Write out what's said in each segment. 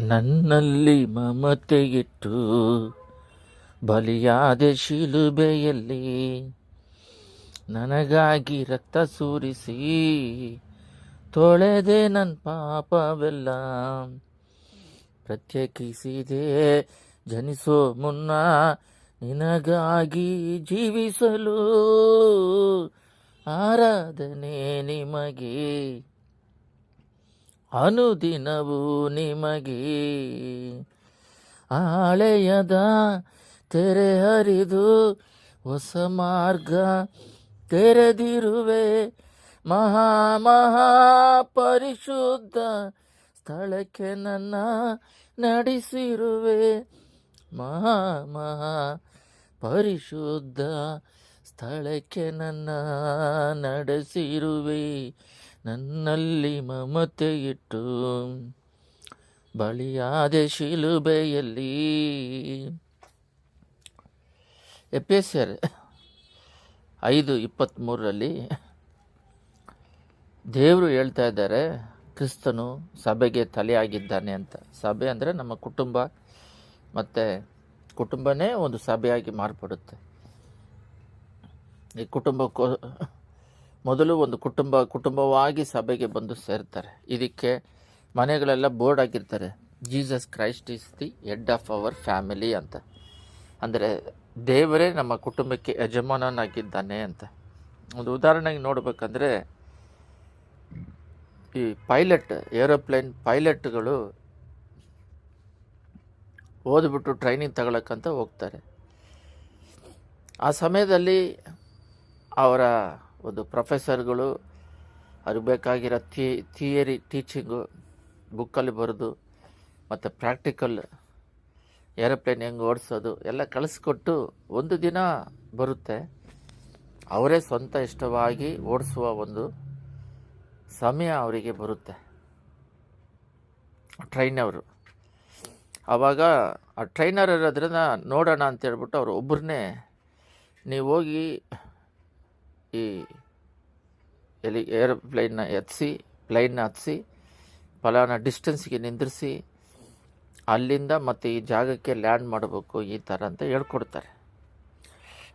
ನನ್ನಲ್ಲಿ ಮಮತೆಯಿಟ್ಟು ಬಲಿಯಾದ ಶಿಲುಬೆಯಲ್ಲಿ ನನಗಾಗಿ ರಕ್ತ ಸುರಿಸಿ ತೊಳೆದೆ ನನ್ನ ಪಾಪವೆಲ್ಲ ಪ್ರತ್ಯೇಕಿಸಿದೆ. ಜನಿಸೋ ಮುನ್ನ ನಿನಗಾಗಿ ಜೀವಿಸಲು ಆರಾಧನೆ ನಿಮಗೆ ಅನುದಿನವೂ ನಿಮಗೆ ಆಳೆಯದ ತೆರೆ ಹರಿದು ಹೊಸ ಮಾರ್ಗ ತೆರೆದಿರುವೆ. ಮಹಾ ಮಹಾ ಪರಿಶುದ್ಧ ಸ್ಥಳಕ್ಕೆ ನನ್ನ ನಡೆಸಿರುವೆ. ಮಹಾ ಮಹಾ ಪರಿಶುದ್ಧ ಸ್ಥಳಕ್ಕೆ ನನ್ನ ನಡೆಸಿರುವೆ. ನನ್ನಲ್ಲಿ ಮಮತೆ ಇಟ್ಟು ಬಳಿಯಾದೆ ಶಿಲುಬೆಯಲ್ಲಿ. ಎಪೇಸರ್ ಐದು ಇಪ್ಪತ್ತ್ಮೂರರಲ್ಲಿ ದೇವರು ಹೇಳ್ತಾ ಇದ್ದಾರೆ, ಕ್ರಿಸ್ತನು ಸಭೆಗೆ ತಲೆಯಾಗಿದ್ದಾನೆ ಅಂತ. ಸಭೆ ಅಂದರೆ ನಮ್ಮ ಕುಟುಂಬ, ಮತ್ತು ಕುಟುಂಬನೇ ಒಂದು ಸಭೆಯಾಗಿ ಮಾರ್ಪಡುತ್ತೆ. ಈ ಕುಟುಂಬಕ್ಕೋ ಮೊದಲು ಒಂದು ಕುಟುಂಬ, ಕುಟುಂಬವಾಗಿ ಸಭೆಗೆ ಬಂದು ಸೇರ್ತಾರೆ. ಇದಕ್ಕೆ ಮನೆಗಳೆಲ್ಲ ಬೋರ್ಡ್ ಹಾಕಿರ್ತಾರೆ. Jesus Christ is the head of our family ಅಂತ. ಅಂದರೆ ದೇವರೇ ನಮ್ಮ ಕುಟುಂಬಕ್ಕೆ ಯಜಮಾನನಾಗಿದ್ದಾನೆ ಅಂತ. ಒಂದು ಉದಾಹರಣೆಗೆ ನೋಡಬೇಕಂದ್ರೆ ಈ ಪೈಲಟ್, ಏರೋಪ್ಲೇನ್ ಪೈಲಟ್ಗಳು ಓದ್ಬಿಟ್ಟು ಟ್ರೈನಿಂಗ್ ತಗೊಳಕ್ಕಂತ ಹೋಗ್ತಾರೆ. ಆ ಸಮಯದಲ್ಲಿ ಅವರ ಒಂದು ಪ್ರೊಫೆಸರ್ಗಳು ಅವ್ರಿಗೆ ಬೇಕಾಗಿರೋ ಥಿ, ಥಿಯರಿ ಟೀಚಿಂಗು ಬುಕ್ಕಲ್ಲಿ ಬರೆದು ಮತ್ತು ಪ್ರಾಕ್ಟಿಕಲ್ ಏರೋಪ್ಲೇನ್ ಹೆಂಗೆ ಓಡಿಸೋದು ಎಲ್ಲ ಕಳಿಸ್ಕೊಟ್ಟು ಒಂದು ದಿನ ಬರುತ್ತೆ. ಅವರೇ ಸ್ವಂತ ಇಷ್ಟವಾಗಿ ಓಡಿಸುವ ಒಂದು ಸಮಯ ಅವರಿಗೆ ಬರುತ್ತೆ. ಟ್ರೈನವರು ಆವಾಗ ಆ ಟ್ರೈನರ್ ಇರೋದ್ರಿಂದ ನೋಡೋಣ ಅಂತ ಹೇಳ್ಬಿಟ್ಟು ಅವ್ರು ಒಬ್ಬರನ್ನೇ ನೀವು ಹೋಗಿ ಈ ಎಲಿ ಏರೋಪ್ಲೈನ್ನ ಎತ್ತಿಸಿ ಪ್ಲೈನ್ನ ಹತ್ತಿಸಿ ಫಲಾನ ಡಿಸ್ಟೆನ್ಸ್ಗೆ ನಿಂದಿರಿಸಿ ಅಲ್ಲಿಂದ ಮತ್ತು ಈ ಜಾಗಕ್ಕೆ ಲ್ಯಾಂಡ್ ಮಾಡಬೇಕು ಈ ಥರ ಅಂತ ಹೇಳ್ಕೊಡ್ತಾರೆ.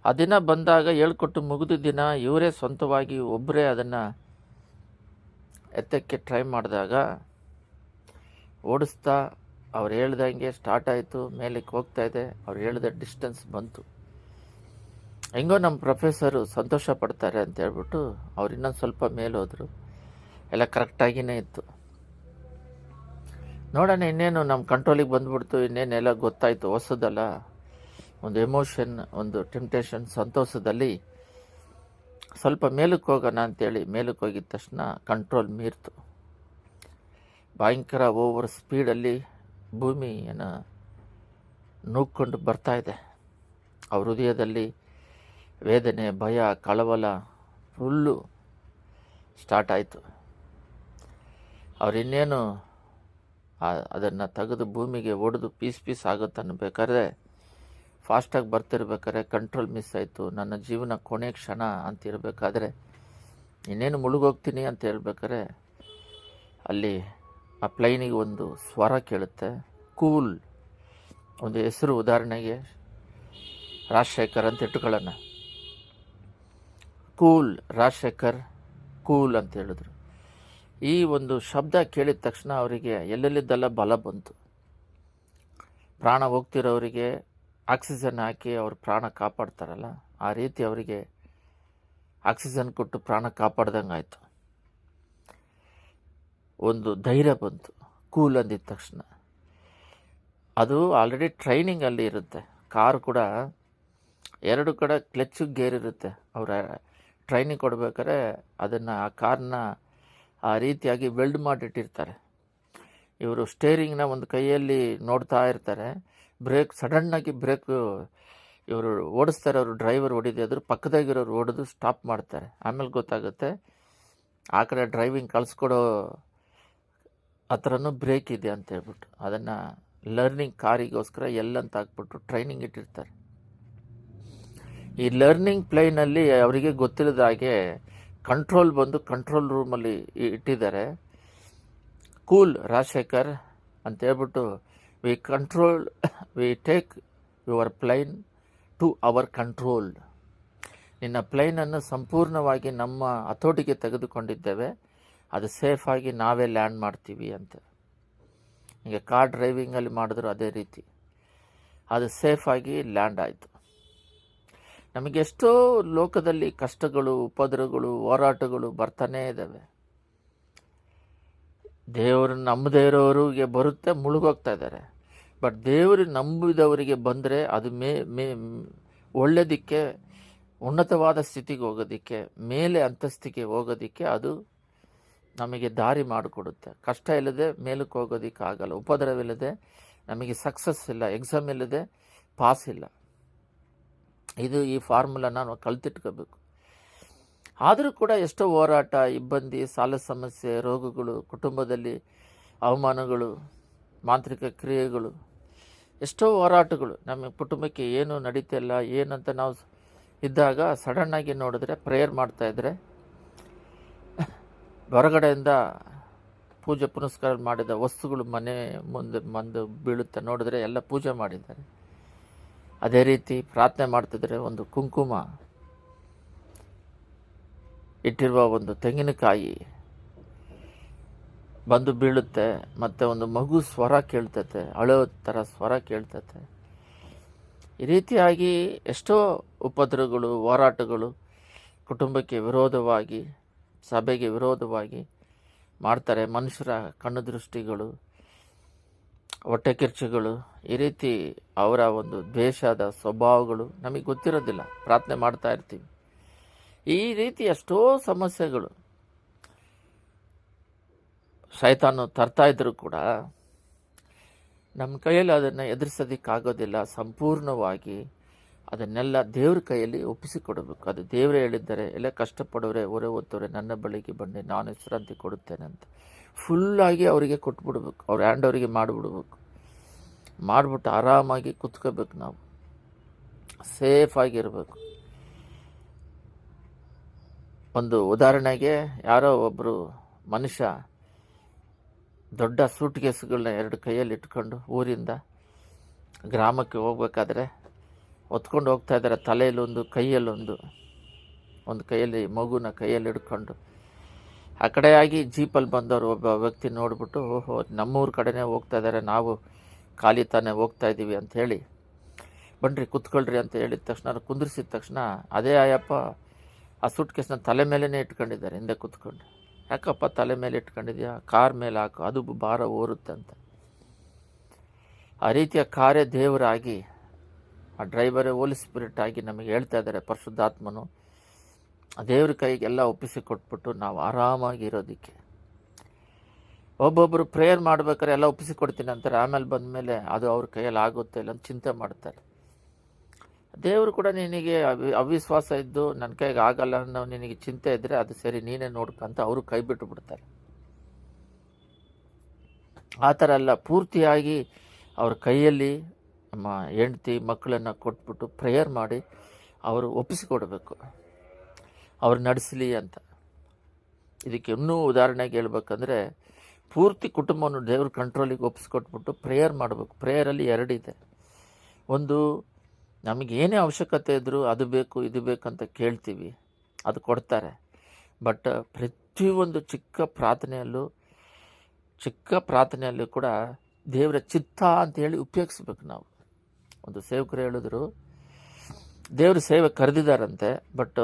ಆ ದಿನ ಬಂದಾಗ ಹೇಳ್ಕೊಟ್ಟು ಮುಗಿದ ದಿನ ಇವರೇ ಸ್ವಂತವಾಗಿ ಒಬ್ಬರೇ ಅದನ್ನು ಎತ್ತಕ್ಕೆ ಟ್ರೈ ಮಾಡಿದಾಗ ಓಡಿಸ್ತಾ ಅವ್ರು ಹೇಳ್ದಂಗೆ ಸ್ಟಾರ್ಟ್ ಆಯಿತು, ಮೇಲಕ್ಕೆ ಹೋಗ್ತಾಯಿದೆ ಅವ್ರು ಹೇಳಿದ ಡಿಸ್ಟೆನ್ಸ್ ಬಂತು. ಹೆಂಗೋ ನಮ್ಮ ಪ್ರೊಫೆಸರು ಸಂತೋಷ ಪಡ್ತಾರೆ ಅಂತ ಹೇಳ್ಬಿಟ್ಟು ಅವ್ರು ಇನ್ನೊಂದು ಸ್ವಲ್ಪ ಮೇಲೆ ಹೋದರು. ಎಲ್ಲ ಕರೆಕ್ಟಾಗಿಯೇ ಇತ್ತು. ನೋಡೋಣ, ಇನ್ನೇನು ನಮ್ಮ ಕಂಟ್ರೋಲಿಗೆ ಬಂದ್ಬಿಡ್ತು, ಇನ್ನೇನೆಲ್ಲ ಗೊತ್ತಾಯಿತು ಹೊಸದಲ್ಲ. ಒಂದು ಎಮೋಷನ್ ಒಂದು ಟೆಂಪ್ಟೇಷನ್ ಸಂತೋಷದಲ್ಲಿ ಸ್ವಲ್ಪ ಮೇಲಕ್ಕೆ ಹೋಗೋಣ ಅಂತೇಳಿ ಮೇಲಕ್ಕೆ ಹೋಗಿದ ತಕ್ಷಣ ಕಂಟ್ರೋಲ್ ಮೀರ್ತು. ಭಯಂಕರ ಓವರ್ ಸ್ಪೀಡಲ್ಲಿ ಭೂಮಿಯನ್ನು ನೂಕ್ಕೊಂಡು ಬರ್ತಾ ಇದೆ. ಅವ್ರ ಹೃದಯದಲ್ಲಿ ವೇದನೆ, ಭಯ ಕಳವಲ ಫುಲ್ಲು ಸ್ಟಾರ್ಟ್ ಆಯಿತು. ಅವರಿನ್ನೇನು ಅದನ್ನು ತೆಗೆದು ಭೂಮಿಗೆ ಒಡೆದು ಪೀಸ್ ಪೀಸ್ ಆಗುತ್ತೆ ಅನ್ನಬೇಕಾದ್ರೆ ಫಾಸ್ಟಾಗಿ ಬರ್ತಿರ್ಬೇಕಾದ್ರೆ ಕಂಟ್ರೋಲ್ ಮಿಸ್ ಆಯಿತು. ನನ್ನ ಜೀವನ ಕೊನೆ ಕ್ಷಣ ಅಂತ ಇರಬೇಕಾದ್ರೆ ಇನ್ನೇನು ಮುಳುಗೋಗ್ತೀನಿ ಅಂತ ಹೇಳ್ಬೇಕಾದ್ರೆ ಅಲ್ಲಿ ಆ ಪ್ಲೈನಿಗೆ ಒಂದು ಸ್ವರ ಕೇಳುತ್ತೆ. ಕೂಲ್ ಒಂದು ಹೆಸರು ಉದಾಹರಣೆಗೆ ರಾಜಶೇಖರ್ ಅಂತ ಇಟ್ಕೊಳ್ಳೋಣ. ಕೂಲ್, ರಾಜಶೇಖರ್ ಕೂಲ್ ಅಂತ ಹೇಳಿದ್ರು. ಈ ಒಂದು ಶಬ್ದ ಕೇಳಿದ ತಕ್ಷಣ ಅವರಿಗೆ ಎಲ್ಲೆಲ್ಲಿದ್ದೆಲ್ಲ ಬಲ ಬಂತು. ಪ್ರಾಣ ಹೋಗ್ತಿರೋರಿಗೆ ಆಕ್ಸಿಜನ್ ಹಾಕಿ ಅವ್ರ ಪ್ರಾಣ ಕಾಪಾಡ್ತಾರಲ್ಲ, ಆ ರೀತಿ ಅವರಿಗೆ ಆಕ್ಸಿಜನ್ ಕೊಟ್ಟು ಪ್ರಾಣ ಕಾಪಾಡ್ದಂಗೆ ಆಯಿತು. ಒಂದು ಧೈರ್ಯ ಬಂತು, ಕೂಲ್ ಅಂದಿದ ತಕ್ಷಣ. ಅದು ಆಲ್ರೆಡಿ ಟ್ರೈನಿಂಗಲ್ಲಿ ಇರುತ್ತೆ. ಕಾರ್ ಕೂಡ ಎರಡು ಕಡೆ ಕ್ಲಚ್ಚು ಗೇರ್ ಇರುತ್ತೆ ಅವರ ಟ್ರೈನಿಂಗ್ ಕೊಡ್ಬೇಕಾದ್ರೆ ಅದನ್ನು ಆ ಕಾರ್ನ ಆ ರೀತಿಯಾಗಿ ವೆಲ್ಡ್ ಮಾಡಿಟ್ಟಿರ್ತಾರೆ ಇವರು ಸ್ಟೇರಿಂಗ್ನ ಒಂದು ಕೈಯಲ್ಲಿ ನೋಡ್ತಾ ಇರ್ತಾರೆ. ಬ್ರೇಕ್ ಸಡನ್ನಾಗಿ ಬ್ರೇಕ್ ಇವರು ಓಡಿಸ್ತಾರೆ, ಅವರು ಡ್ರೈವರ್ ಹೊಡಿದೆ, ಅದ್ರ ಪಕ್ಕದಾಗಿರೋರು ಹೊಡೆದು ಸ್ಟಾಪ್ ಮಾಡ್ತಾರೆ. ಆಮೇಲೆ ಗೊತ್ತಾಗುತ್ತೆ, ಆ ಕಡೆ ಡ್ರೈವಿಂಗ್ ಕಳಿಸ್ಕೊಡೋ ಹತ್ರನೂ ಬ್ರೇಕ್ ಇದೆ ಅಂತ ಹೇಳ್ಬಿಟ್ಟು. ಅದನ್ನು ಲರ್ನಿಂಗ್ ಕಾರಿಗೋಸ್ಕರ ಎಲ್ಲಂತ ಹಾಕ್ಬಿಟ್ಟು ಟ್ರೈನಿಂಗ್ ಇಟ್ಟಿರ್ತಾರೆ. ಈ ಲರ್ನಿಂಗ್ ಪ್ಲೇನಲ್ಲಿ ಅವರಿಗೆ ಗೊತ್ತಿಲ್ಲದ ಹಾಗೆ ಕಂಟ್ರೋಲ್ ಬಂದು ಕಂಟ್ರೋಲ್ ರೂಮಲ್ಲಿ ಇಟ್ಟಿದ್ದಾರೆ. ಕೂಲ್ ರಾಜಶೇಖರ್ ಅಂತ ಹೇಳ್ಬಿಟ್ಟು we control we take your plane to our control ನಿನ್ನ ಪ್ಲೈನನ್ನು ಸಂಪೂರ್ಣವಾಗಿ ನಮ್ಮ ಹತೋಟಿಗೆ ತೆಗೆದುಕೊಂಡಿದ್ದೇವೆ. ಅದು ಸೇಫಾಗಿ ನಾವೇ ಲ್ಯಾಂಡ್ ಮಾಡ್ತೀವಿ ಅಂತ. ಹೀಗೆ ಕಾರ್ ಡ್ರೈವಿಂಗಲ್ಲಿ ಮಾಡಿದ್ರು ಅದೇ ರೀತಿ. ಅದು ಸೇಫಾಗಿ ಲ್ಯಾಂಡ್ ಆಯಿತು. ನಮಗೆಷ್ಟೋ ಲೋಕದಲ್ಲಿ ಕಷ್ಟಗಳು ಉಪದ್ರಗಳು ಹೋರಾಟಗಳು ಬರ್ತಾನೇ ಇದ್ದಾವೆ. ದೇವರು ನಂಬದೇ ಇರೋರಿಗೆ ಬರುತ್ತೆ, ಮುಳುಗೋಗ್ತಾ ಇದ್ದಾರೆ. ಬಟ್ ದೇವರು ನಂಬಿದವರಿಗೆ ಬಂದರೆ ಅದು ಮೇ ಮೇ ಒಳ್ಳೆಯದಕ್ಕೆ ಉನ್ನತವಾದ ಸ್ಥಿತಿಗೆ ಹೋಗೋದಕ್ಕೆ, ಮೇಲೆ ಅಂತಸ್ತಿಗೆ ಹೋಗೋದಕ್ಕೆ ಅದು ನಮಗೆ ದಾರಿ ಮಾಡಿಕೊಡುತ್ತೆ. ಕಷ್ಟ ಇಲ್ಲದೆ ಮೇಲಕ್ಕೆ ಹೋಗೋದಕ್ಕೆ ಆಗಲ್ಲ ಉಪದ್ರವಿಲ್ಲದೆ ನಮಗೆ ಸಕ್ಸಸ್ ಇಲ್ಲ ಎಕ್ಸಾಮ್ ಇಲ್ಲದೆ ಪಾಸ್ ಇಲ್ಲ. ಇದು ಈ ಫಾರ್ಮುಲಾ ನಾವು ಕಲ್ತಿಟ್ಕೋಬೇಕು ಆದರೂ ಕೂಡ ಎಷ್ಟೋ ಹೋರಾಟ, ಇಬ್ಬಂದಿ, ಸಾಲ ಸಮಸ್ಯೆ, ರೋಗಗಳು, ಕುಟುಂಬದಲ್ಲಿ ಅವಮಾನಗಳು, ಮಾಂತ್ರಿಕ ಕ್ರಿಯೆಗಳು, ಎಷ್ಟೋ ಹೋರಾಟಗಳು ನಮ್ಮ ಕುಟುಂಬಕ್ಕೆ ಏನು ನಡೀತಿಲ್ಲ ಏನಂತ ನಾವು ಇದ್ದಾಗ ಸಡನ್ನಾಗಿ ನೋಡಿದ್ರೆ ಪ್ರೇಯರ್ ಮಾಡ್ತಾಯಿದ್ರೆ ಹೊರಗಡೆಯಿಂದ ಪೂಜೆ ಪುನಸ್ಕಾರ ಮಾಡಿದ ವಸ್ತುಗಳು ಮನೆ ಮುಂದೆ ಬಂದು ಬೀಳುತ್ತೆ ನೋಡಿದ್ರೆ ಎಲ್ಲ ಪೂಜೆ ಮಾಡಿದ್ದಾರೆ. ಅದೇ ರೀತಿ ಪ್ರಾರ್ಥನೆ ಮಾಡ್ತಿದ್ರೆ ಒಂದು ಕುಂಕುಮ ಇಟ್ಟಿರುವ ಒಂದು ತೆಂಗಿನಕಾಯಿ ಬಂದು ಬೀಳುತ್ತೆ, ಮತ್ತು ಒಂದು ಮಗು ಸ್ವರ ಕೇಳ್ತತೆ, ಅಳೋ ಥರ ಸ್ವರ ಕೇಳ್ತತೆ. ಈ ರೀತಿಯಾಗಿ ಎಷ್ಟೋ ಉಪದ್ರವಗಳು ಹೋರಾಟಗಳು ಕುಟುಂಬಕ್ಕೆ ವಿರೋಧವಾಗಿ, ಸಭೆಗೆ ವಿರೋಧವಾಗಿ ಮಾಡ್ತಾರೆ ಮನುಷ್ಯರ ಕಣ್ಣು ದೃಷ್ಟಿಗಳು. ಹೊಟ್ಟೆ ಕಿರ್ಚುಗಳು, ಈ ರೀತಿ ಅವರ ಒಂದು ದ್ವೇಷದ ಸ್ವಭಾವಗಳು ನಮಗೆ ಗೊತ್ತಿರೋದಿಲ್ಲ. ಪ್ರಾರ್ಥನೆ ಮಾಡ್ತಾ ಇರ್ತೀವಿ. ಈ ರೀತಿ ಎಷ್ಟೋ ಸಮಸ್ಯೆಗಳು ಸೈತಾನು ತರ್ತಾ ಇದ್ದರೂ ಕೂಡ ನಮ್ಮ ಕೈಯಲ್ಲಿ ಅದನ್ನು ಎದುರಿಸೋದಕ್ಕಾಗೋದಿಲ್ಲ. ಸಂಪೂರ್ಣವಾಗಿ ಅದನ್ನೆಲ್ಲ ದೇವ್ರ ಕೈಯಲ್ಲಿ ಒಪ್ಪಿಸಿಕೊಡಬೇಕು. ಅದು ದೇವರೇ ಹೇಳಿದ್ದಾರೆ, ಎಲ್ಲ ಕಷ್ಟಪಡೋರೆ, ಹೊರೆ ಓದ್ತವ್ರೆ ನನ್ನ ಬಳಿಗೆ ಬನ್ನಿ, ನಾನು ವಿಶ್ರಾಂತಿ ಕೊಡುತ್ತೇನೆ ಅಂತ. ಫುಲ್ಲಾಗಿ ಅವರಿಗೆ ಕೊಟ್ಬಿಡ್ಬೇಕು. ಅವ್ರ ಹ್ಯಾಂಡ್ ಅವರಿಗೆ ಮಾಡಿಬಿಡ್ಬೇಕು. ಮಾಡಿಬಿಟ್ಟು ಆರಾಮಾಗಿ ಕುತ್ಕೋಬೇಕು ನಾವು. ಸೇಫಾಗಿರಬೇಕು ಒಂದು ಉದಾಹರಣೆಗೆ ಯಾರೋ ಒಬ್ಬರು ಮನುಷ್ಯ ದೊಡ್ಡ ಸೂಟ್ ಕೇಸ್ಗಳನ್ನ ಎರಡು ಕೈಯಲ್ಲಿ ಇಟ್ಕೊಂಡು ಊರಿಂದ ಗ್ರಾಮಕ್ಕೆ ಹೋಗ್ಬೇಕಾದ್ರೆ ಹೊತ್ಕೊಂಡು ಹೋಗ್ತಾ ಇದ್ದಾರೆ. ತಲೆಯಲ್ಲೊಂದು, ಕೈಯಲ್ಲೊಂದು. ಒಂದು ಕೈಯಲ್ಲಿ ಮಗುನ ಕೈಯಲ್ಲಿ ಹಿಡ್ಕೊಂಡು ಆ ಕಡೆಯಾಗಿ ಜೀಪಲ್ಲಿ ಬಂದವರು ಒಬ್ಬ ವ್ಯಕ್ತಿ ನೋಡಿಬಿಟ್ಟು, ಓಹೋ, ನಮ್ಮೂರ ಕಡೆನೇ ಹೋಗ್ತಾ ಇದ್ದಾರೆ ನಾವು ಖಾಲಿ ತಾನೇ ಹೋಗ್ತಾ ಇದ್ದೀವಿ ಹೇಳಿ, ಬನ್ರಿ, ಕುತ್ಕೊಳ್ರಿ ಅಂತ ಹೇಳಿದ ತಕ್ಷಣ ಕುಂದಿರ್ಸಿದ ತಕ್ಷಣ ಅದೇ ಆಯಪ್ಪ ಆ ಸೂಟ್ ಕೇಸ್ನ ತಲೆ ಮೇಲೇ ಇಟ್ಕೊಂಡಿದ್ದಾರೆ, ಹಿಂದೆ ಕುತ್ಕೊಂಡು. ಯಾಕಪ್ಪ ತಲೆ ಮೇಲೆ ಇಟ್ಕೊಂಡಿದ್ಯಾ? ಕಾರ್ ಮೇಲೆ ಹಾಕು, ಅದು ಭಾರ ಓರುತ್ತೆ ಅಂತ. ಆ ರೀತಿಯ ಕಾರ್ಯ ದೇವರಾಗಿ ಆ ಡ್ರೈವರೇ ಹೋಲಿ ಸ್ಪಿರಿಟ್ ಆಗಿ ನಮಗೆ ಹೇಳ್ತಾ ಇದ್ದಾರೆ, ಪರಿಶುದ್ಧಾತ್ಮನು ದೇವ್ರ ಕೈಗೆಲ್ಲ ಒಪ್ಪಿಸಿ ಕೊಟ್ಬಿಟ್ಟು ನಾವು ಆರಾಮಾಗಿ ಇರೋದಕ್ಕೆ. ಒಬ್ಬೊಬ್ಬರು ಪ್ರೇಯರ್ ಮಾಡ್ಬೇಕಾದ್ರೆ ಎಲ್ಲ ಒಪ್ಪಿಸಿ ಕೊಡ್ತೀನಿ ಅಂತಾರೆ. ಆಮೇಲೆ ಬಂದಮೇಲೆ ಅದು ಅವ್ರ ಕೈಯಲ್ಲಿ ಆಗುತ್ತೆ ಇಲ್ಲ ಅಂತ ಚಿಂತೆ ಮಾಡ್ತಾರೆ. ದೇವರು ಕೂಡ ನಿನಗೆ ಅವಿ, ಅವಿಶ್ವಾಸ ಇದ್ದು ನನ್ನ ಕೈಗೆ ಆಗಲ್ಲ ಅನ್ನೋ ನಿನಗೆ ಚಿಂತೆ ಇದ್ದರೆ ಅದು ಸರಿ, ನೀನೇ ನೋಡ್ಕಂತ ಅವರು ಕೈ ಬಿಟ್ಟು ಬಿಡ್ತಾರೆ. ಆ ಥರ ಅಲ್ಲ ಪೂರ್ತಿಯಾಗಿ ಅವ್ರ ಕೈಯಲ್ಲಿ ನಮ್ಮ ಹೆಂಡ್ತಿ ಮಕ್ಕಳನ್ನು ಕೊಟ್ಬಿಟ್ಟು ಪ್ರೇಯರ್ ಮಾಡಿ ಅವರು ಒಪ್ಪಿಸಿಕೊಡ್ಬೇಕು ಅವ್ರು ನಡೆಸಲಿ ಅಂತ. ಇದಕ್ಕೆ ಇನ್ನೂ ಉದಾಹರಣೆಗೆ ಹೇಳ್ಬೇಕಂದ್ರೆ, ಪೂರ್ತಿ ಕುಟುಂಬವನ್ನು ದೇವ್ರ ಕಂಟ್ರೋಲಿಗೆ ಒಪ್ಪಿಸ್ಕೊಟ್ಬಿಟ್ಟು ಪ್ರೇಯರ್ ಮಾಡಬೇಕು. ಪ್ರೇಯರಲ್ಲಿ ಎರಡಿದೆ. ಒಂದು, ನಮಗೆ ಏನೇ ಅವಶ್ಯಕತೆ ಇದ್ದರೂ ಅದು ಬೇಕು, ಇದು ಬೇಕಂತ ಕೇಳ್ತೀವಿ. ಅದು ಕೊಡ್ತಾರೆ. ಬಟ್ ಪ್ರತಿಯೊಂದು ಚಿಕ್ಕ ಪ್ರಾರ್ಥನೆಯಲ್ಲೂ ಚಿಕ್ಕ ಪ್ರಾರ್ಥನೆಯಲ್ಲೂ ಕೂಡ ದೇವರ ಚಿತ್ತ ಅಂತ ಹೇಳಿ ಉಪಯೋಗಿಸ್ಬೇಕು ನಾವು. ಒಂದು ಸೇವಕರು ಹೇಳಿದ್ರು, ದೇವ್ರ ಸೇವೆ ಕರೆದಿದ್ದಾರಂತೆ, ಬಟ್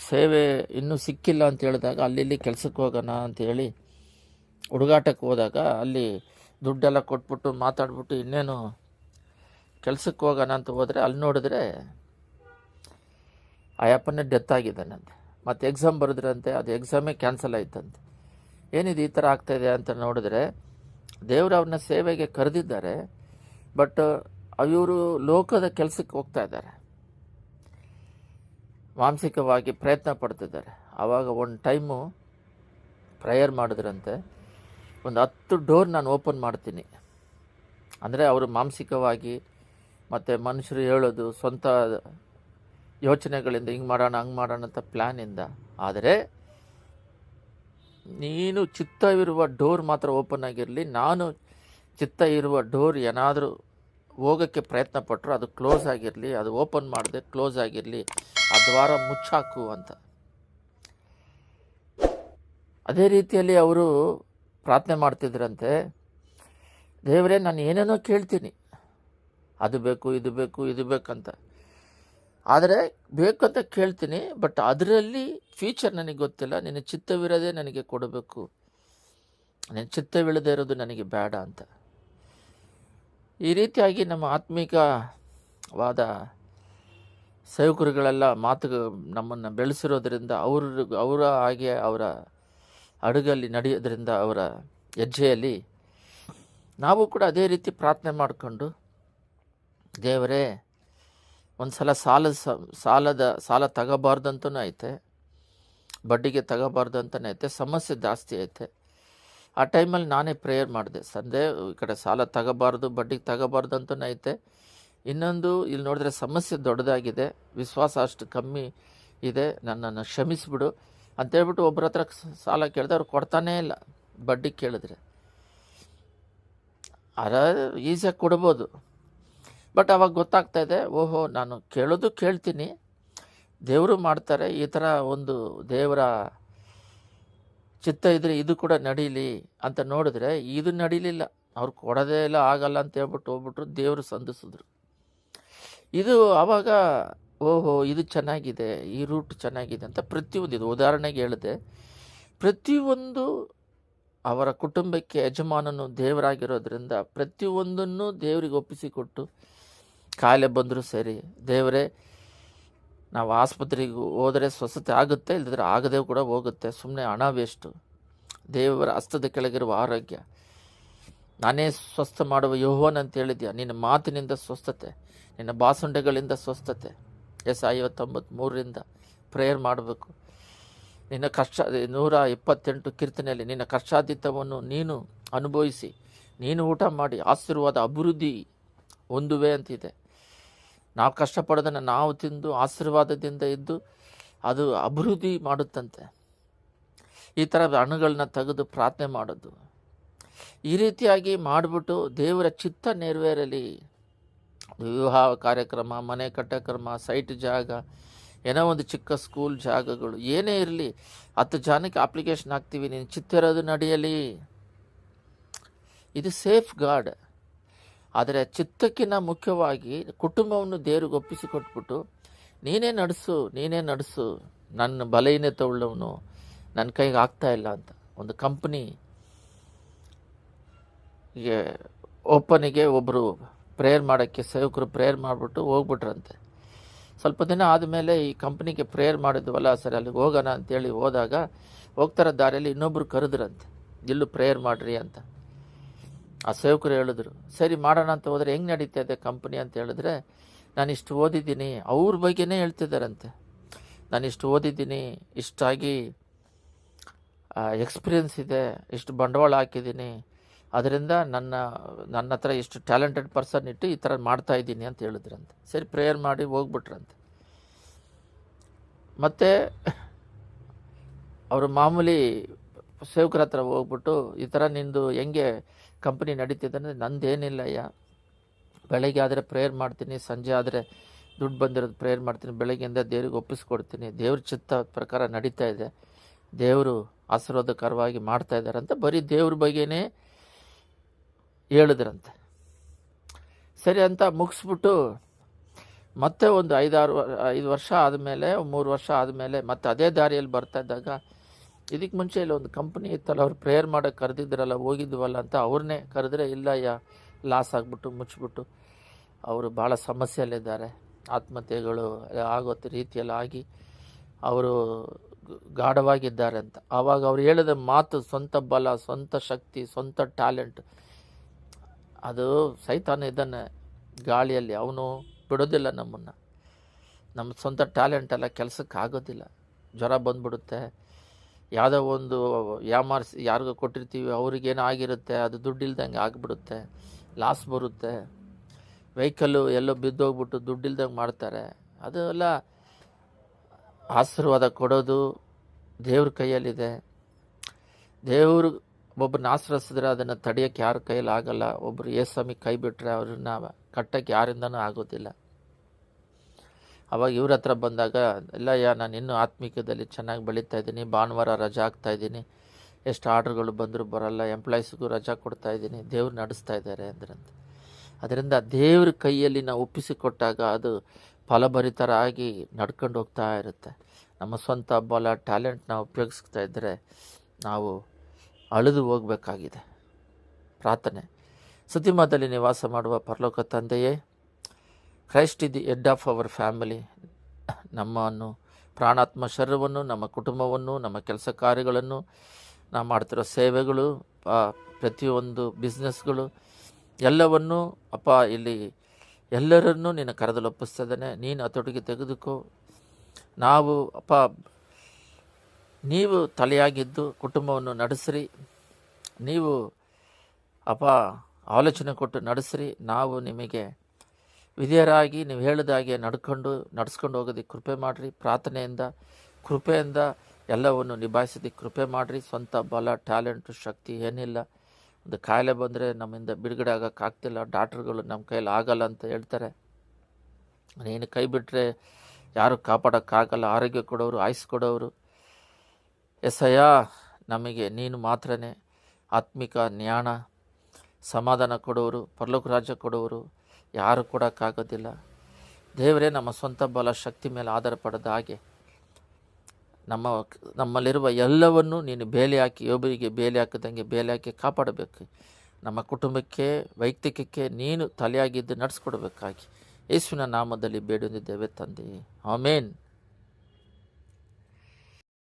ಸೇವೆ ಇನ್ನೂ ಸಿಕ್ಕಿಲ್ಲ ಅಂತ ಹೇಳಿದಾಗ ಅಲ್ಲಿ ಕೆಲಸಕ್ಕೆ ಹೋಗೋಣ ಅಂತ ಹೇಳಿ ಹುಡುಗಾಟಕ್ಕೆ ಹೋದಾಗ ಅಲ್ಲಿ ದುಡ್ಡೆಲ್ಲ ಕೊಟ್ಬಿಟ್ಟು ಮಾತಾಡ್ಬಿಟ್ಟು ಇನ್ನೇನು ಕೆಲಸಕ್ಕೆ ಹೋಗೋಣ ಅಂತ ಹೋದರೆ ಅಲ್ಲಿ ನೋಡಿದ್ರೆ ಆ ಡೆತ್ ಆಗಿದ್ದಾನಂತೆ ಮತ್ತು ಎಕ್ಸಾಮ್ ಬರೆದ್ರಂತೆ, ಅದು ಎಕ್ಸಾಮೇ ಕ್ಯಾನ್ಸಲ್ ಆಯ್ತಂತೆ. ಏನಿದು ಈ ಥರ ಆಗ್ತಾಯಿದೆ ಅಂತ ನೋಡಿದ್ರೆ ದೇವರು ಅವ್ರನ್ನ ಸೇವೆಗೆ ಕರೆದಿದ್ದಾರೆ ಬಟ್ ಇವರು ಲೋಕದ ಕೆಲಸಕ್ಕೆ ಹೋಗ್ತಾ ಇದ್ದಾರೆ. ಮಾನಸಿಕವಾಗಿ ಪ್ರಯತ್ನ ಪಡ್ತಿದ್ದಾರೆ. ಆವಾಗ ಒಂದು ಟೈಮು ಪ್ರೇಯರ್ ಮಾಡಿದ್ರಂತೆ. ಒಂದು ಹತ್ತು ಡೋರ್ ನಾನು ಓಪನ್ ಮಾಡ್ತೀನಿ. ಅಂದರೆ ಅವರು ಮಾನಸಿಕವಾಗಿ ಮತ್ತು ಮನುಷ್ಯರು ಹೇಳೋದು ಸ್ವಂತ ಯೋಚನೆಗಳಿಂದ ಹಿಂಗೆ ಮಾಡೋಣ, ಹಂಗೆ ಮಾಡೋಣ ಅಂತ ಪ್ಲ್ಯಾನಿಂದ ಆದರೆ ನೀನು ಚಿತ್ತವಿರುವ ಡೋರ್ ಮಾತ್ರ ಓಪನ್ ಆಗಿರಲಿ, ನಾನು ಚಿತ್ತ ಇರುವ ಡೋರ್ ಏನಾದರೂ ಹೋಗೋಕ್ಕೆ ಪ್ರಯತ್ನ ಪಟ್ಟರು ಅದು ಕ್ಲೋಸ್ ಆಗಿರಲಿ, ಅದು ಓಪನ್ ಮಾಡಿದೆ ಕ್ಲೋಸ್ ಆಗಿರಲಿ, ಆ ದ್ವಾರ ಮುಚ್ಚಾಕು ಅಂತ. ಅದೇ ರೀತಿಯಲ್ಲಿ ಅವರು ಪ್ರಾರ್ಥನೆ ಮಾಡ್ತಿದ್ರಂತೆ, ದೇವರೇ, ನಾನು ಏನೇನೋ ಕೇಳ್ತೀನಿ. ಅದು ಬೇಕು, ಇದು ಬೇಕು, ಇದು ಬೇಕಂತ. ಆದರೆ ಬೇಕಂತ ಕೇಳ್ತೀನಿ, ಬಟ್ ಅದರಲ್ಲಿ ಫ್ಯೂಚರ್ ನನಗೆ ಗೊತ್ತಿಲ್ಲ. ನಿನ್ನ ಚಿತ್ತವಿರೋದೇ ನನಗೆ ಕೊಡಬೇಕು. ನಿನ್ನ ಚಿತ್ತವಿಳದೇ ಇರೋದು ನನಗೆ ಬೇಡ ಅಂತ. ಈ ರೀತಿಯಾಗಿ ನಮ್ಮ ಆತ್ಮಿಕವಾದ ಸೇವಕರುಗಳೆಲ್ಲ ಮಾತು ನಮ್ಮನ್ನು ಬೆಳೆಸಿರೋದ್ರಿಂದ ಅವ್ರ, ಅವರ ಹಾಗೆ ಅವರ ಅಡುಗಲ್ಲಿ ನಡೆಯೋದ್ರಿಂದ ಅವರ ಹೆಜ್ಜೆಯಲ್ಲಿ ನಾವು ಕೂಡ ಅದೇ ರೀತಿ ಪ್ರಾರ್ಥನೆ ಮಾಡಿಕೊಂಡು, ದೇವರೇ ಒಂದು ಸಲ ಸಾಲದ ಸ- ಸಾಲದ, ಸಾಲ ತಗೋಬಾರ್ದಂತೂ ಐತೆ, ಬಡ್ಡಿಗೆ ತಗೋಬಾರ್ದು ಅಂತಲೇ ಐತೆ, ಸಮಸ್ಯೆ ಜಾಸ್ತಿ ಐತೆ. ಆ ಟೈಮಲ್ಲಿ ನಾನೇ ಪ್ರೇಯರ್ ಮಾಡಿದೆ. ಸಂದೇ ಈ ಕಡೆ ಸಾಲ ತಗೋಬಾರ್ದು ಬಡ್ಡಿಗೆ ತಗೋಬಾರ್ದು ಅಂತಲೂ ಐತೆ ಇನ್ನೊಂದು, ಇಲ್ಲಿ ನೋಡಿದ್ರೆ ಸಮಸ್ಯೆ ದೊಡ್ಡದಾಗಿದೆ. ವಿಶ್ವಾಸ ಅಷ್ಟು ಕಮ್ಮಿ ಇದೆ. ನನ್ನನ್ನು ಕ್ಷಮಿಸಿಬಿಡು. ಅಂತೇಳ್ಬಿಟ್ಟು ಒಬ್ಬರ ಹತ್ರ ಸಾಲ ಕೇಳಿದ್ರೆ ಅವ್ರು ಕೊಡ್ತಾನೇ ಇಲ್ಲ. ಬಡ್ಡಿ ಕೇಳಿದ್ರೆ. ಅರ, ಈಸಿಯಾಗಿ ಕೊಡ್ಬೋದು. ಬಟ್ ಅವಾಗ ಗೊತ್ತಾಗ್ತಾ ಇದೆ, ಓಹೋ, ನಾನು ಕೇಳೋದು ಕೇಳ್ತೀನಿ. ದೇವರು ಮಾಡ್ತಾರೆ. ಈ ಥರ ಒಂದು ದೇವರ ಚಿತ್ತ ಇದ್ರೆ ಇದು ಕೂಡ ನಡೀಲಿ ಅಂತ ನೋಡಿದ್ರೆ ಇದು ನಡೀಲಿಲ್ಲ. ಅವ್ರು ಕೊಡೋದೇ ಇಲ್ಲ, ಆಗಲ್ಲ ಅಂತ ಹೇಳ್ಬಿಟ್ಟು ಹೋಗ್ಬಿಟ್ರು, ದೇವರು ಸಂಧಿಸಿದ್ರು. ಇದು ಆವಾಗ ಓಹೋ, ಇದು ಚೆನ್ನಾಗಿದೆ, ಈ ರೂಟ್ ಚೆನ್ನಾಗಿದೆ ಅಂತ ಪ್ರತಿಯೊಂದು ಇದು ಉದಾಹರಣೆಗೆ ಹೇಳಿದೆ. ಪ್ರತಿಯೊಂದು ಅವರ ಕುಟುಂಬಕ್ಕೆ ಯಜಮಾನನು ದೇವರಾಗಿರೋದ್ರಿಂದ ಪ್ರತಿಯೊಂದನ್ನು ದೇವರಿಗೆ ಒಪ್ಪಿಸಿಕೊಟ್ಟು ಕಾಯಿಲೆ ಬಂದರೂ ಸರಿ, ದೇವರೇ ನಾವು ಆಸ್ಪತ್ರೆಗೆ ಹೋದರೆ ಸ್ವಸ್ಥತೆ ಆಗುತ್ತೆ ಇಲ್ಲದಿದ್ರೆ ಆಗದೆ ಕೂಡ ಹೋಗುತ್ತೆ. ಸುಮ್ಮನೆ ಹಣ ವೇಸ್ಟು. ದೇವರ ಹಸ್ತದ ಕೆಳಗಿರುವ ಆರೋಗ್ಯ. ನಾನೇ ಸ್ವಸ್ಥ ಮಾಡುವ ಯೋಹೋನ್ ಅಂತ ಹೇಳಿದ್ಯಾ? ನಿನ್ನ ಮಾತಿನಿಂದ ಸ್ವಸ್ಥತೆ, ನಿನ್ನ ಬಾಸುಂಡೆಗಳಿಂದ ಸ್ವಸ್ಥತೆ. ಎಸ್ ಐವತ್ತೊಂಬತ್ತ್ಮೂರರಿಂದ ಪ್ರೇಯರ್ ಮಾಡಬೇಕು. ನಿನ್ನ ಕಷ್ಟ, ನೂರ ಇಪ್ಪತ್ತೆಂಟು ಕೀರ್ತನೆಯಲ್ಲಿ ನಿನ್ನ ಕಷ್ಟಾತೀತವನ್ನು ನೀನು ಅನುಭವಿಸಿ, ನೀನು ಊಟ ಮಾಡಿ, ಆಶೀರ್ವಾದ, ಅಭಿವೃದ್ಧಿ ಹೊಂದುವೆ ಅಂತಿದೆ. ನಾವು ಕಷ್ಟಪಡೋದನ್ನು ನಾವು ತಿಂದು ಆಶೀರ್ವಾದದಿಂದ ಇದ್ದು ಅದು ಅಭಿವೃದ್ಧಿ ಮಾಡುತ್ತಂತೆ. ಈ ಥರ ಹಣ್ಣುಗಳನ್ನ ತೆಗೆದು ಪ್ರಾರ್ಥನೆ ಮಾಡೋದು. ಈ ರೀತಿಯಾಗಿ ಮಾಡಿಬಿಟ್ಟು ದೇವರ ಚಿತ್ತ ನೆರವೇರಲಿ. ವಿವಾಹ ಕಾರ್ಯಕ್ರಮ, ಮನೆ ಕಟ್ಟಕ್ರಮ ಸೈಟ್ ಜಾಗ, ಏನೋ ಒಂದು ಚಿಕ್ಕ ಸ್ಕೂಲ್ ಜಾಗಗಳು, ಏನೇ ಇರಲಿ, ಹತ್ತು ಜನಕ್ಕೆ ಅಪ್ಲಿಕೇಶನ್ ಹಾಕ್ತೀವಿ ನೀನು ಚಿತ್ತಿರೋದು ನಡೆಯಲಿ. ಇದು ಸೇಫ್ ಗಾರ್ಡ್ ಆದರೆ ಚಿತ್ತಕ್ಕಿಂತ ಮುಖ್ಯವಾಗಿ ಕುಟುಂಬವನ್ನು ದೇವ್ರಿಗೆ ಒಪ್ಪಿಸಿಕೊಟ್ಬಿಟ್ಟು ನೀನೇ ನಡೆಸು ನೀನೇ ನಡೆಸು, ನನ್ನ ಬಲಹೀನತೆ ಉಳ್ಳವನು ನನ್ನ ಕೈಗೆ ಆಗ್ತಾ ಇಲ್ಲ ಅಂತ ಒಂದು ಕಂಪ್ನಿ ಓಪನಿಗೆ ಒಬ್ಬರು ಪ್ರೇಯರ್ ಮಾಡೋಕ್ಕೆ, ಸೇವಕರು ಪ್ರೇಯರ್ ಮಾಡಿಬಿಟ್ಟು ಹೋಗ್ಬಿಟ್ರಂತೆ. ಸ್ವಲ್ಪ ದಿನ ಆದಮೇಲೆ ಈ ಕಂಪ್ನಿಗೆ ಪ್ರೇಯರ್ ಮಾಡಿದ್ವಲ್ಲ ಸರಿ, ಅಲ್ಲಿಗೆ ಹೋಗೋಣ ಅಂತೇಳಿ ಹೋದಾಗ ಹೋಗ್ತಾರ ದಾರಿಯಲ್ಲಿ ಇನ್ನೊಬ್ರು ಕರೆದ್ರಂತೆ, ಇಲ್ಲೂ ಪ್ರೇಯರ್ ಮಾಡಿರಿ ಅಂತ. ಆ ಸೇವಕರು ಹೇಳಿದ್ರು, ಸರಿ ಮಾಡೋಣ ಅಂತ ಹೋದರೆ ಹೆಂಗೆ ನಡೀತಾ ಇದೆ ಕಂಪ್ನಿ ಅಂತ ಹೇಳಿದ್ರೆ ನಾನು ಇಷ್ಟು ಓದಿದ್ದೀನಿ. ಅವ್ರ ಬಗ್ಗೆನೇ ಹೇಳ್ತಿದ್ದಾರಂತೆ. ನಾನು ಇಷ್ಟು ಓದಿದ್ದೀನಿ, ಇಷ್ಟಾಗಿ ಎಕ್ಸ್ಪೀರಿಯನ್ಸ್ ಇದೆ, ಇಷ್ಟು ಬಂಡವಾಳ ಹಾಕಿದ್ದೀನಿ ಅದರಿಂದ ನನ್ನ ನನ್ನ ಹತ್ರ ಇಷ್ಟು ಟ್ಯಾಲೆಂಟೆಡ್ ಪರ್ಸನ್ ಇಟ್ಟು ಈ ಥರ ಮಾಡ್ತಾ ಇದ್ದೀನಿ ಅಂತ ಹೇಳಿದ್ರಂತೆ. ಸರಿ ಪ್ರೇಯರ್ ಮಾಡಿ ಹೋಗ್ಬಿಟ್ರಂತೆ. ಮತ್ತು, ಅವರು ಮಾಮೂಲಿ ಸೇವಕರ ಹತ್ರ ಹೋಗ್ಬಿಟ್ಟು ಈ ಥರ ನಿಂದು ಹೆಂಗೆ ಕಂಪ್ನಿ ನಡೀತಿದೆ ಅಂದರೆ ನಂದೇನಿಲ್ಲ ಅಯ್ಯ. ಬೆಳಗ್ಗೆ ಆದರೆ ಪ್ರೇಯರ್ ಮಾಡ್ತೀನಿ, ಸಂಜೆ ಆದರೆ ದುಡ್ಡು ಬಂದಿರೋದು ಪ್ರೇಯರ್ ಮಾಡ್ತೀನಿ, ಬೆಳಗ್ಗೆಯಿಂದ ದೇವ್ರಿಗೆ ಒಪ್ಪಿಸ್ಕೊಡ್ತೀನಿ. ದೇವ್ರ ಚಿತ್ತ ಪ್ರಕಾರ ನಡೀತಾ ಇದೆ. ದೇವರು ಆಶೀರ್ವಾದಕರವಾಗಿ ಮಾಡ್ತಾ ಅಂತ ಬರೀ ದೇವ್ರ ಬಗ್ಗೆನೇ ಹೇಳಿದ್ರಂತೆ. ಸರಿ ಅಂತ ಮುಗಿಸ್ಬಿಟ್ಟು ಮತ್ತೆ ಒಂದು ಐದಾರು, ಐದು ವರ್ಷ ಆದಮೇಲೆ, ಮೂರು ವರ್ಷ ಆದಮೇಲೆ ಮತ್ತೆ ಅದೇ ದಾರಿಯಲ್ಲಿ ಬರ್ತಾ ಇದ್ದಾಗ ಇದಕ್ಕೆ ಮುಂಚೆ ಇಲ್ಲ ಒಂದು ಕಂಪ್ನಿ ಇತ್ತಲ್ಲ, ಅವ್ರು ಪ್ರೇಯರ್ ಮಾಡೋಕ್ಕೆ ಕರೆದಿದ್ರಲ್ಲ, ಹೋಗಿದ್ವಲ್ಲ ಅಂತ ಅವ್ರನ್ನೇ ಕರೆದ್ರೆ ಇಲ್ಲ ಯಾ ಲಾಸ್ ಆಗಿಬಿಟ್ಟು ಮುಚ್ಚಿಬಿಟ್ಟು ಅವರು ಭಾಳ ಸಮಸ್ಯೆಯಲ್ಲಿದ್ದಾರೆ. ಆತ್ಮಹತ್ಯೆಗಳು ಆಗೋ ರೀತಿಯಲ್ಲಿ ಆಗಿ ಅವರು ಗಾಢವಾಗಿದ್ದಾರೆ ಅಂತ. ಆವಾಗ ಅವ್ರು ಹೇಳಿದ ಮಾತು ಸ್ವಂತ ಬಲ, ಸ್ವಂತ ಶಕ್ತಿ, ಸ್ವಂತ ಟ್ಯಾಲೆಂಟ್ ಅದು ಸೈತಾನ ಇದ್ದಾನೆ ಗಾಳಿಯಲ್ಲಿ. ಅವನು ಬಿಡೋದಿಲ್ಲ ನಮ್ಮನ್ನು. ನಮ್ಮ ಸ್ವಂತ ಟ್ಯಾಲೆಂಟ್ ಎಲ್ಲ ಕೆಲಸಕ್ಕೆ ಆಗೋದಿಲ್ಲ. ಜ್ವರ ಬಂದ್ಬಿಡುತ್ತೆ. ಯಾವುದೋ ಒಂದು ಯಾಮಾರಿಸಿ ಯಾರಿಗೂ ಕೊಟ್ಟಿರ್ತೀವಿ, ಅವ್ರಿಗೇನೋ ಆಗಿರುತ್ತೆ, ಅದು ದುಡ್ಡಿಲ್ದಂಗೆ ಆಗಿಬಿಡುತ್ತೆ, ಲಾಸ್ ಬರುತ್ತೆ. ವೆಹಿಕಲ್ಲು ಎಲ್ಲೋ ಬಿದ್ದೋಗ್ಬಿಟ್ಟು ದುಡ್ಡು ಇಲ್ದಂಗೆ ಮಾಡ್ತಾರೆ. ಎಲ್ಲ ಆಶೀರ್ವಾದ ಕೊಡೋದು ದೇವ್ರ ಕೈಯಲ್ಲಿದೆ. ದೇವರು ಒಬ್ಬರನ್ನ ಆಶ್ರಯಿಸಿದ್ರೆ ಅದನ್ನು ತಡೆಯೋಕ್ಕೆ ಯಾರ ಕೈಯಲ್ಲಿ ಆಗೋಲ್ಲ ಒಬ್ಬರು ಏಸಮಿ ಕೈ ಬಿಟ್ಟರೆ ಅವ್ರನ್ನ ಕಟ್ಟಕ್ಕೆ ಯಾರಿಂದನೂ ಆಗೋದಿಲ್ಲ. ಅವಾಗ ಇವ್ರ ಹತ್ರ ಬಂದಾಗ ಎಲ್ಲ ಯಾ, ನಾನು ಇನ್ನೂ ಆತ್ಮಿಕದಲ್ಲಿ ಚೆನ್ನಾಗಿ ಬೆಳೀತಾ ಇದ್ದೀನಿ, ಭಾನುವಾರ ರಜಾ ಆಗ್ತಾ ಇದ್ದೀನಿ, ಎಷ್ಟು ಆರ್ಡ್ರ್ಗಳು ಬಂದರೂ ಬರಲ್ಲ, ಎಂಪ್ಲಾಯೀಸ್ಗೂ ರಜಾ ಕೊಡ್ತಾ ಇದ್ದೀನಿ, ದೇವ್ರು ನಡೆಸ್ತಾ ಇದ್ದಾರೆ, ಅಂದ್ರಂತ. ಅದರಿಂದ ದೇವ್ರ ಕೈಯಲ್ಲಿ ನಾವು ಒಪ್ಪಿಸಿಕೊಟ್ಟಾಗ ಅದು ಫಲಭರಿತರಾಗಿ ನಡ್ಕೊಂಡು ಹೋಗ್ತಾ ಇರುತ್ತೆ. ನಮ್ಮ ಸ್ವಂತ ಬಲ, ಟ್ಯಾಲೆಂಟ್ನ ಉಪಯೋಗಿಸ್ತಾ ಇದ್ದರೆ ನಾವು ಅಳಿದು ಹೋಗಬೇಕಾಗಿದೆ. ಪ್ರಾರ್ಥನೆ. ಸತಿಮದಲ್ಲಿ ನಿವಾಸ ಮಾಡುವ ಪರಲೋಕ ತಂದೆಯೇ ಕ್ರೈಸ್ಟ್ ಇದು ಹೆಡ್ ಆಫ್ ಅವರ್ ಫ್ಯಾಮಿಲಿ ನಮ್ಮನ್ನು, ಪ್ರಾಣಾತ್ಮ ಶರೀರವನ್ನು, ನಮ್ಮ ಕುಟುಂಬವನ್ನು, ನಮ್ಮ ಕೆಲಸ ಕಾರ್ಯಗಳನ್ನು, ನಾವು ಮಾಡ್ತಿರೋ ಸೇವೆಗಳು ಪ್ರತಿಯೊಂದು ಬಿಸ್ನೆಸ್ಗಳು ಎಲ್ಲವನ್ನು, ಅಪ್ಪ, ಇಲ್ಲಿ ಎಲ್ಲರನ್ನೂ ನಿನ್ನ ಕರೆದಲ್ಲಿ ಇದ್ದಾನೆ ನೀನು ಹತೋಟಿಗೆ ತೆಗೆದುಕೋ. ನಾವು, ಅಪ್ಪ, ನೀವು ತಲೆಯಾಗಿದ್ದು ಕುಟುಂಬವನ್ನು ನಡೆಸ್ರಿ. ನೀವು, ಅಪ್ಪ, ಆಲೋಚನೆ ಕೊಟ್ಟು ನಡೆಸ್ರಿ. ನಾವು ನಿಮಗೆ ವಿಧೇಯರಾಗಿ ನೀವು ಹೇಳಿದಾಗೆ ನಡ್ಕೊಂಡು, ನಡ್ಸ್ಕೊಂಡು ಹೋಗೋದಕ್ಕೆ ಕೃಪೆ ಮಾಡಿರಿ. ಪ್ರಾರ್ಥನೆಯಿಂದ, ಕೃಪೆಯಿಂದ ಎಲ್ಲವನ್ನು ನಿಭಾಯಿಸೋದಕ್ಕೆ ಕೃಪೆ ಮಾಡಿರಿ. ಸ್ವಂತ ಬಲ, ಟ್ಯಾಲೆಂಟು, ಶಕ್ತಿ ಏನಿಲ್ಲ. ಒಂದು ಕಾಯಿಲೆ ಬಂದರೆ ನಮ್ಮಿಂದ ಬಿಡುಗಡೆ ಆಗೋಕ್ಕಾಗ್ತಿಲ್ಲ ಡಾಕ್ಟ್ರುಗಳು ನಮ್ಮ ಕೈಯಲ್ಲಿ ಆಗಲ್ಲ ಅಂತ ಹೇಳ್ತಾರೆ. ನೀನು ಕೈ ಬಿಟ್ಟರೆ ಯಾರು ಕಾಪಾಡೋಕ್ಕಾಗಲ್ಲ ಆರೋಗ್ಯ ಕೊಡೋರು ಆಯುಸ್ ಕೊಡೋರು. ಎಸಯ್ಯ ನಮಗೆ ನೀನು ಮಾತ್ರನೇ ಆತ್ಮಿಕ ಜ್ಞಾನ, ಸಮಾಧಾನ ಕೊಡೋರು, ಪರಲೋಕ ರಾಜ್ಯ ಕೊಡೋರು ಯಾರು ಕೊಡೋಕ್ಕಾಗೋದಿಲ್ಲ ದೇವರೇ ನಮ್ಮ ಸ್ವಂತ ಬಲ ಶಕ್ತಿ ಮೇಲೆ ಆಧಾರ ಪಡೆದ ಹಾಗೆ ನಮ್ಮ ನಮ್ಮಲ್ಲಿರುವ ಎಲ್ಲವನ್ನು ನೀನು ಬೇಲಿ ಹಾಕಿ ಒಬ್ಬರಿಗೆ ಬೇಲಿ ಹಾಕಿದಂಗೆ ಬೇಲಿ ಹಾಕಿ ಕಾಪಾಡಬೇಕು. ನಮ್ಮ ಕುಟುಂಬಕ್ಕೆ, ವೈಯಕ್ತಿಕಕ್ಕೆ ನೀನು ತಲೆಯಾಗಿದ್ದು ನಡೆಸ್ಕೊಡ್ಬೇಕಾಗಿ. ಯೇಸುವಿನ ನಾಮದಲ್ಲಿ ಬೇಡೊಂದಿದ್ದೇವೆ ತಂದೆ. ಆಮೇನ್.